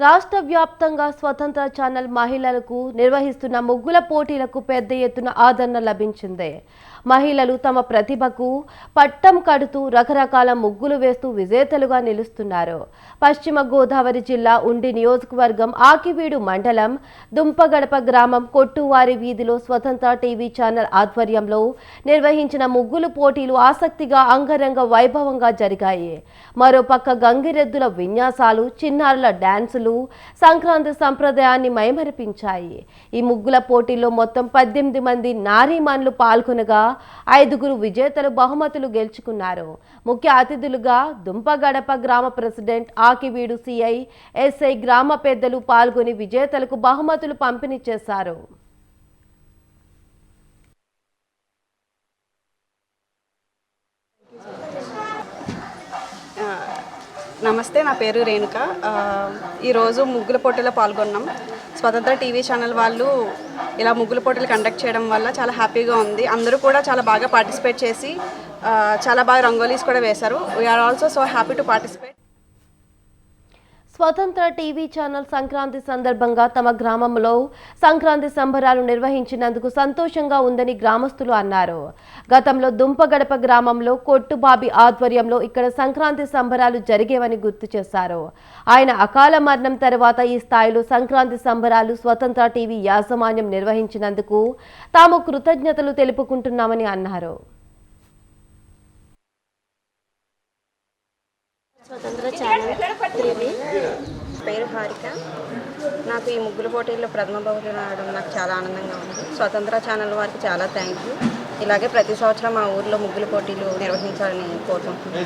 రాష్ట్ర వ్యాప్తంగా స్వతంత్ర ఛానల్ మహిళలకు నిర్వహిస్తున్న ముగ్గుల పోటీలకు పెద్ద ఎత్తున ఆదరణ లభించింది. మహిళలు తమ ప్రతిభకు పట్టం కడుతూ రకరకాల ముగ్గులు వేస్తూ విజేతలుగా నిలుస్తున్నారు. పశ్చిమ గోదావరి జిల్లా ఉండి నియోజకవర్గం ఆకివీడు మండలం దుంపగడప గ్రామం కొట్టువారి వీధిలో స్వతంత్ర టీవీ ఛానల్ ఆధ్వర్యంలో నిర్వహించిన ముగ్గులు పోటీలు ఆసక్తిగా అంగరంగ వైభవంగా జరిగాయి. మరోపక్క గంగిరెద్దుల విన్యాసాలు చిన్నారుల డ్యాన్సులు ముగ్గులు సంక్రాంతి సంప్రదాయాన్ని మైమరిపించాయి. ఈ ముగ్గుల పోటీల్లో మొత్తం పద్దెనిమిది మంది నారీమాన్లు పాల్గొనగా ఐదుగురు విజేతలు బహుమతులు గెలుచుకున్నారు. ముఖ్య అతిథులుగా దుంపగడప గ్రామ ప్రెసిడెంట్ ఆకివీడు సిఐ ఎస్ఐ గ్రామ పెద్దలు పాల్గొని విజేతలకు బహుమతులు పంపిణీ చేశారు ఆ, నమస్తే నా పేరు రేణుక. ఈరోజు ముగ్గుల పోటీలో పాల్గొన్నాం. స్వతంత్ర టీవీ ఛానల్ వాళ్ళు ఇలా ముగ్గుల పోటీలు కండక్ట్ చేయడం వల్ల చాలా హ్యాపీగా ఉంది. అందరూ కూడా చాలా బాగా పార్టిసిపేట్ చేసి చాలా బాగా రంగోలీస్ కూడా వేశారు. We are also so happy to participate Swatantra TV channel Sankranti సందర్భంగా తమ గ్రామంలో సంక్రాంతి సంబరాలు నిర్వహించినందుకు సంతోషంగా ఉందని గ్రామస్తులు అన్నారు. గతంలో దుంపగడప గ్రామంలో కొట్టుబాబి ఆధ్వర్యంలో ఇక్కడ సంక్రాంతి సంబరాలు జరిగేవని గుర్తు చేశారు. ఆయన అకాల మరణం తర్వాత ఈ స్థాయిలో సంక్రాంతి సంబరాలు స్వతంత్ర టీవీ యాజమాన్యం నిర్వహించినందుకు తాము కృతజ్ఞతలు తెలుపుకుంటున్నామని అన్నారు. స్వతంత్ర ఛానల్ టీవీ పేరు హారిక. నాకు ఈ ముగ్గుల పోటీల్లో ప్రథమ బహుమతి రావడం నాకు చాలా ఆనందంగా ఉంది. స్వతంత్ర ఛానల్ వారికి చాలా థ్యాంక్ యూ ఇలాగే ప్రతి సంవత్సరం మా ఊర్లో ముగ్గుల పోటీలు నిర్వహించాలని కోరుకుంటున్నాను.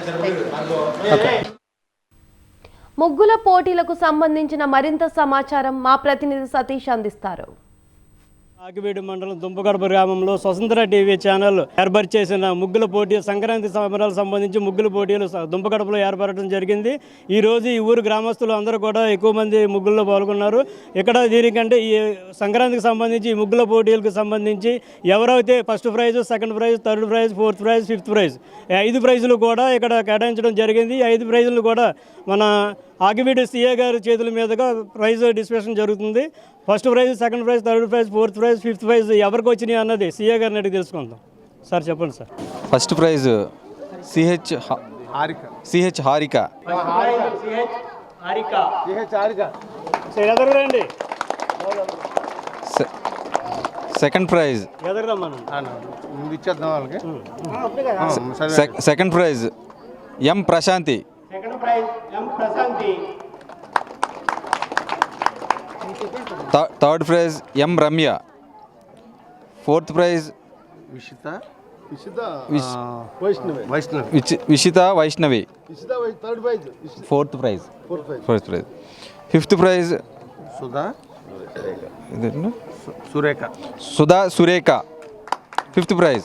ముగ్గుల పోటీలకు సంబంధించిన మరింత సమాచారం మా ప్రతినిధి సతీష్ అందిస్తారు. ఆకివీడు మండలం దుంపగడప గ్రామంలో స్వతంత్ర టీవీ ఛానల్ ఏర్పాటు చేసిన ముగ్గుల పోటీ సంక్రాంతి సంబరాలకు సంబంధించి ముగ్గుల పోటీలు దుంపగడపలో ఏర్పడటం జరిగింది. ఈ రోజు ఈ ఊరు గ్రామస్తులు అందరూ కూడా ఎక్కువ మంది ముగ్గుల్లో పాల్గొన్నారు. ఇక్కడ దీనికంటే ఈ సంక్రాంతికి సంబంధించి ఈ ముగ్గుల పోటీలకు సంబంధించి ఎవరైతే first prize second prize third prize fourth prize fifth prize ఐదు ప్రైజులు కూడా ఇక్కడ కేటాయించడం జరిగింది. ఈ ఐదు ప్రైజులు కూడా మన ఆగివీడు సీఏ గారి చేతుల మీదుగా ప్రైజ్ డిస్కషన్ జరుగుతుంది. First prize second prize third prize fourth prize fifth prize ఎవరికి వచ్చినాయి అన్నది సీఏ గారిని అడిగి తెలుసుకుందాం. సార్ చెప్పండి sir. First prize CH Harika. CH Harika. Sir ఎదురు రండి. సె- second prize. Second prize M Prashanthi. Second prize M Prashanthi. థ- third prize M Ramya. Fourth prize Vishitha? Vishitha wish- Vaishnavi. Fourth prize. Fourth prize. Fifth prize. Sudha? Surekha. Sudha Surekha. Fifth prize.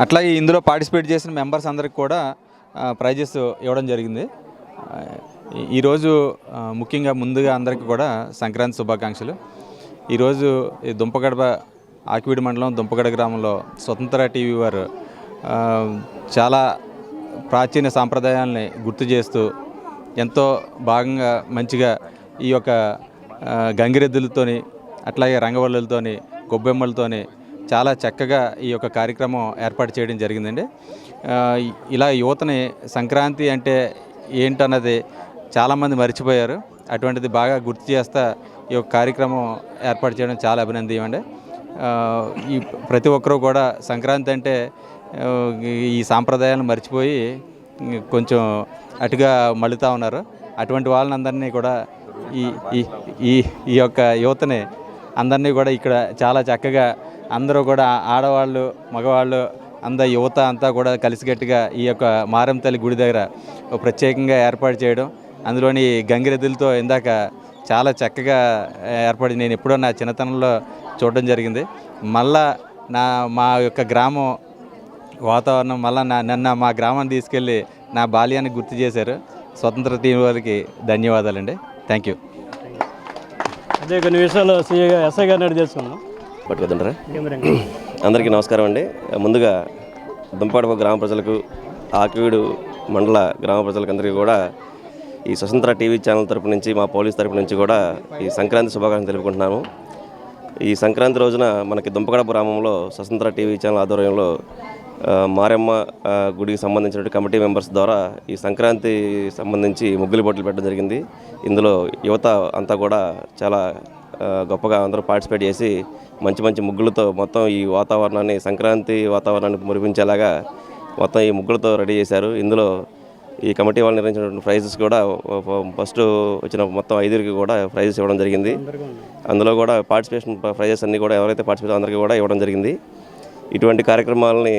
అట్లాగే ఇందులో participate చేసిన members అందరికి కూడా prices ఇవ్వడం జరిగింది. ఈరోజు ముఖ్యంగా ముందుగా అందరికీ కూడా సంక్రాంతి శుభాకాంక్షలు. ఈరోజు ఈ దుంపగడప ఆకివీడి మండలం దుంపగడ గ్రామంలో స్వతంత్ర టీవీ వారు చాలా ప్రాచీన సాంప్రదాయాల్ని గుర్తు చేస్తూ ఎంతో భాగంగా మంచిగా ఈ యొక్క గంగిరెద్దులతోని అట్లాగే రంగవల్లులతోని గొబ్బెమ్మలతోని చాలా చక్కగా ఈ యొక్క కార్యక్రమం ఏర్పాటు చేయడం జరిగిందండి. ఇలా యువతని సంక్రాంతి అంటే ఏంటన్నది చాలామంది మర్చిపోయారు. అటువంటిది బాగా గుర్తు చేస్తా ఈ యొక్క కార్యక్రమం ఏర్పాటు చేయడం చాలా అభినందనీయం అండి ఈ ప్రతి ఒక్కరూ కూడా సంక్రాంతి అంటే ఈ సాంప్రదాయాలను మర్చిపోయి కొంచెం అటుగా మళ్ళుతూ ఉన్నారు. అటువంటి వాళ్ళని కూడా ఈ ఈ ఈ ఈ యొక్క యువతని అందరినీ కూడా ఇక్కడ చాలా చక్కగా అందరూ కూడా ఆడవాళ్ళు మగవాళ్ళు అంద యువత అంతా కూడా కలిసికట్టుగా ఈ యొక్క మారంతల్లి గుడి దగ్గర ఒక ప్రత్యేకంగా ఏర్పాటు చేయడం అందులోని గంగిరెద్దులతో ఇందాక చాలా చక్కగా ఏర్పడి నేను ఎప్పుడో నా చిన్నతనంలో చూడడం జరిగింది. మళ్ళా నా మా యొక్క గ్రామం వాతావరణం మళ్ళీ నా నన్ను మా గ్రామాన్ని తీసుకెళ్ళి నా బాల్యాన్ని గుర్తు చేశారు. స్వతంత్ర టీం వారికి ధన్యవాదాలండి. థ్యాంక్ యూ అదే కొన్ని విషయాలు ఎస్ఐ గారిని అడిగి రండి అందరికీ నమస్కారం అండి. ముందుగా దుంపడప గ్రామ ప్రజలకు ఆకివీడు మండల గ్రామ ప్రజలకందరికీ కూడా ఈ స్వతంత్ర టీవీ ఛానల్ తరపు నుంచి మా పోలీస్ తరపు నుంచి కూడా ఈ సంక్రాంతి శుభాకాంక్షలు తెలుపుకుంటున్నాము. ఈ సంక్రాంతి రోజున మనకి దుంపగడప గ్రామంలో స్వతంత్ర టీవీ ఛానల్ ఆధ్వర్యంలో మారెమ్మ గుడికి సంబంధించిన కమిటీ మెంబర్స్ ద్వారా ఈ సంక్రాంతి సంబంధించి ముగ్గులు పోటీలు పెట్టడం జరిగింది. ఇందులో యువత అంతా కూడా చాలా గొప్పగా అందరూ పార్టిసిపేట్ చేసి మంచి మంచి ముగ్గులతో మొత్తం ఈ వాతావరణాన్ని సంక్రాంతి వాతావరణాన్ని మురిపించేలాగా మొత్తం ఈ ముగ్గులతో రెడీ చేశారు. ఇందులో ఈ కమిటీ వాళ్ళు నిర్వహించినటువంటి ప్రైజెస్ కూడా ఫస్ట్ వచ్చిన మొత్తం ఐదుగురికి కూడా ప్రైజెస్ ఇవ్వడం జరిగింది. అందులో కూడా పార్టిసిపేషన్ ప్రైజెస్ అన్నీ కూడా ఎవరైతే పార్టిసిపేట్ అందరికీ కూడా ఇవ్వడం జరిగింది. ఇటువంటి కార్యక్రమాలని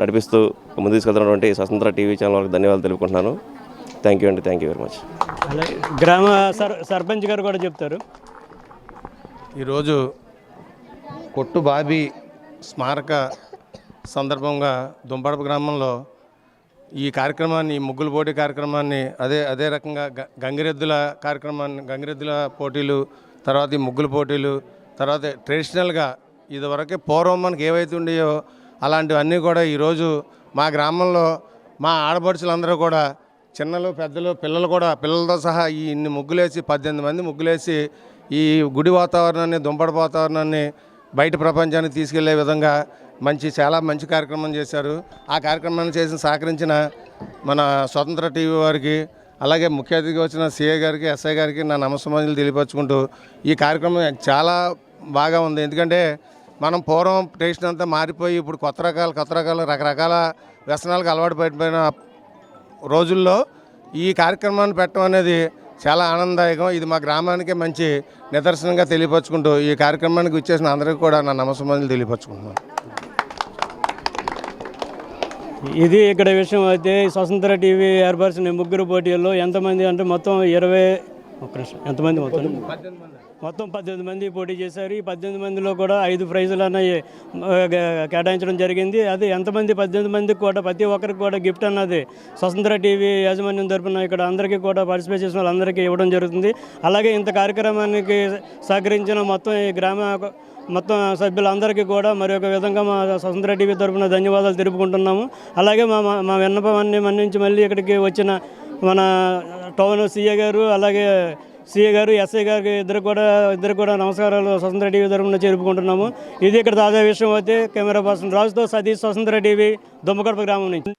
నడిపిస్తూ ముందు తీసుకెళ్తున్నటువంటి స్వతంత్ర టీవీ ఛానల్ వాళ్ళకి ధన్యవాదాలు తెలుపుకుంటున్నాను. థ్యాంక్ యూ అండి. థ్యాంక్ యూ వెరీ మచ్ గ్రామ సర్ సర్పంచ్ గారు కూడా చెప్తారు. ఈరోజు కొట్టు బాబీ స్మారక సందర్భంగా దుంపడప గ్రామంలో ఈ కార్యక్రమాన్ని ఈ ముగ్గుల పోటీ కార్యక్రమాన్ని అదే అదే రకంగా గ- గంగిరెద్దుల కార్యక్రమాన్ని గంగిరెద్దుల పోటీలు తర్వాత ఈ ముగ్గుల పోటీలు తర్వాత ట్రెడిషనల్గా ఇదివరకే పూర్వం మనకి ఏవైతే ఉండేయో అలాంటివన్నీ కూడా ఈరోజు మా గ్రామంలో మా ఆడపడుచులందరూ కూడా చిన్నలు పెద్దలు పిల్లలు కూడా పిల్లలతో సహా ఈ ఇన్ని ముగ్గులేసి పద్దెనిమిది మంది ముగ్గులేసి ఈ గుడి వాతావరణాన్ని దుంపడ వాతావరణాన్ని బయట ప్రపంచానికి తీసుకెళ్ళే విధంగా మంచి చాలా మంచి కార్యక్రమం చేశారు. ఆ కార్యక్రమాన్ని చేసిన సహకరించిన మన స్వతంత్ర టీవీ వారికి అలాగే ముఖ్య అతిథిగా వచ్చిన సిఐ గారికి ఎస్ఐ గారికి నా నమస్సమాజులు తెలియపరచుకుంటూ ఈ కార్యక్రమం చాలా బాగా ఉంది. ఎందుకంటే మనం పూర్వం టేస్ట్ అంతా మారిపోయి ఇప్పుడు కొత్త రకాల కొత్త రకాల రకరకాల వ్యసనాలకు అలవాటు పడిపోయిన రోజుల్లో ఈ కార్యక్రమాన్ని పెట్టడం అనేది చాలా ఆనందదాయకం. ఇది మా గ్రామానికి మంచి నిదర్శనంగా తెలియపరచుకుంటూ ఈ కార్యక్రమానికి వచ్చేసిన అందరికీ కూడా నా నమస్కారాలు తెలియపరచుకుంటున్నాను. ఇది ఇక్కడ విషయం అయితే స్వతంత్ర టీవీ ఏర్పరిచిన ముగ్గురు పోటీల్లో ఎంతమంది అంటే మొత్తం ఇరవై ఒక్క నిమిషం. ఎంతమంది మొత్తం? మొత్తం పద్దెనిమిది మంది పోటీ చేశారు. ఈ పద్దెనిమిది మందిలో కూడా ఐదు ప్రైజులు అన్నాయి కేటాయించడం జరిగింది. అది ఎంతమంది? పద్దెనిమిది మందికి కూడా ప్రతి ఒక్కరికి కూడా గిఫ్ట్ అన్నది స్వతంత్ర టీవీ యాజమాన్యం తరపున ఇక్కడ అందరికీ కూడా పార్టిసిపేట్ చేసిన వాళ్ళందరికీ ఇవ్వడం జరుగుతుంది. అలాగే ఇంత కార్యక్రమానికి సహకరించిన మొత్తం ఈ గ్రామ మొత్తం సభ్యులందరికీ కూడా మరి ఒక విధంగా మా స్వతంత్ర టీవీ తరఫున ధన్యవాదాలు తెలుపుకుంటున్నాము. అలాగే మా మా- మా విన్నపాన్ని మన్నించి మళ్ళీ ఇక్కడికి వచ్చిన మన టౌన్ సీఏ గారు అలాగే సీఏ గారు ఎస్ఐ గారు ఇద్దరు కూడా ఇద్దరు కూడా నమస్కారాలు స్వతంత్ర టీవీ తరఫున చేరుకుంటున్నాము. ఇది ఇక్కడ తాజా విషయం అయితే కెమెరా పర్సన్ రాజుతో సతీష్ స్వతంత్ర టీవీ దుమ్మకడప గ్రామం నుంచి.